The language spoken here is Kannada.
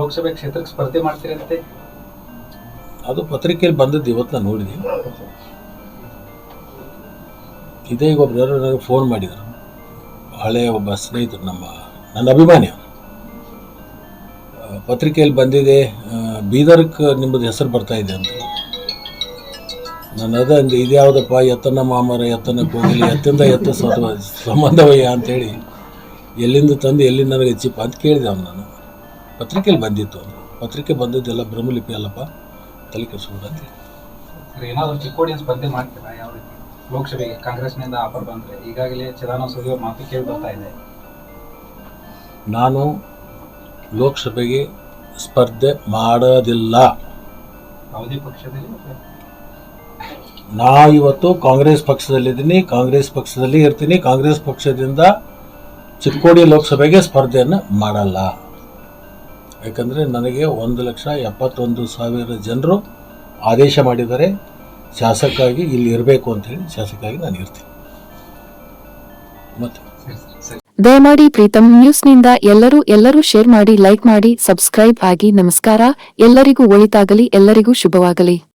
ಲೋಕಸಭೆ ಕ್ಷೇತ್ರಕ್ಕೆ ಸ್ಪರ್ಧೆ ಮಾಡ್ತೀರಂತೆ? ಅದು ಪತ್ರಿಕೆಯಲ್ಲಿ ಬಂದದ್ದು ಇವತ್ತು ನಾನು ನೋಡಿದೆ ಇದೇ ಈಗ ನನಗೆ ಫೋನ್ ಮಾಡಿದರು. ಹಳೆಯ ಒಬ್ಬ ಸ್ನೇಹಿತರು, ನಮ್ಮ, ನನ್ನ ಅಭಿಮಾನಿ ಪತ್ರಿಕೆಯಲ್ಲಿ ಬಂದಿದೆ ಬೀದರ್ಕ್ಕೆ ನಿಮ್ಮದು ಹೆಸರು ಬರ್ತಾ ಇದೆ ಅಂತ. ನಾನು ಅದೇ ಅಂದೆ, ಇದ್ಯಾವುದಪ್ಪ ಎತ್ತನ ಮಾಮರ ಎತ್ತನ ಕೋಗಿಲಿ, ಎತ್ತಿಂದ ಎತ್ತ ಸಂಬಂಧವಯ್ಯ ಅಂತೇಳಿ. ಎಲ್ಲಿಂದ ತಂದು ಎಲ್ಲಿ ನನಗೆ ಚಿಪ್ಪ ಅಂತ ಕೇಳಿದೆ ಅವ್ನು ನಾನು. ಪತ್ರಿಕೆಯಲ್ಲಿ ಬಂದಿತ್ತು ಅವನು. ಪತ್ರಿಕೆ ಬಂದಿದ್ದೆಲ್ಲ ಬ್ರಹ್ಮಲಿಪಿ ಅಲ್ಲಪ್ಪ ತಲೆ ಸರ್, ಏನಾದ್ರು ಚಿಕ್ಕೋಡಿ ಸ್ಪರ್ಧೆ ಮಾಡ್ತೀರಾ? ಯಾವ ರೀತಿ? ಲೋಕಸಭೆಗೆ ಕಾಂಗ್ರೆಸ್ನಿಂದ ಆಫರ್ ಬಂದರೆ ಈಗಾಗಲೇ ಚಿದಾನಂದ ಸೂರಿ ಅವ್ರ ಮಾತು ಕೇಳಿ ಬರ್ತಾ ಇದೆ. ನಾನು ಲೋಕಸಭೆಗೆ ಸ್ಪರ್ಧೆ ಮಾಡೋದಿಲ್ಲ. ಯಾವುದೇ ಪಕ್ಷದಲ್ಲಿ ನಾ ಇವತ್ತು ಕಾಂಗ್ರೆಸ್ ಪಕ್ಷದಲ್ಲಿದ್ದೀನಿ ಕಾಂಗ್ರೆಸ್ ಪಕ್ಷದಲ್ಲಿ ಇರ್ತೀನಿ. ಕಾಂಗ್ರೆಸ್ ಪಕ್ಷದಿಂದ ಚಿಕ್ಕೋಡಿ ಲೋಕಸಭೆಗೆ ಸ್ಪರ್ಧೆಯನ್ನು ಮಾಡಲ್ಲ. ಯಾಕಂದರೆ ನನಗೆ ಒಂದು ಲಕ್ಷ ಎಪ್ಪತ್ತೊಂದು ಸಾವಿರ ಜನರು ಆದೇಶ ಮಾಡಿದ್ದಾರೆ. ಶಾಸಕಾಗಿ ಇಲ್ಲಿ ಇರಬೇಕು ಅಂತೇಳಿ ಶಾಸಕಾಗಿ ನಾನು ಇರ್ತೀನಿ. ಮತ್ತೆ? ದಯಮಾಡಿ ಪ್ರೀತಮ್ ನ್ಯೂಸ್ನಿಂದ ಎಲ್ಲರೂ ಎಲ್ಲರೂ ಶೇರ್ ಮಾಡಿ, ಲೈಕ್ ಮಾಡಿ, ಸಬ್ಸ್ಕ್ರೈಬ್ ಆಗಿ ನಮಸ್ಕಾರ. ಎಲ್ಲರಿಗೂ ಒಳಿತಾಗಲಿ, ಎಲ್ಲರಿಗೂ ಶುಭವಾಗಲಿ.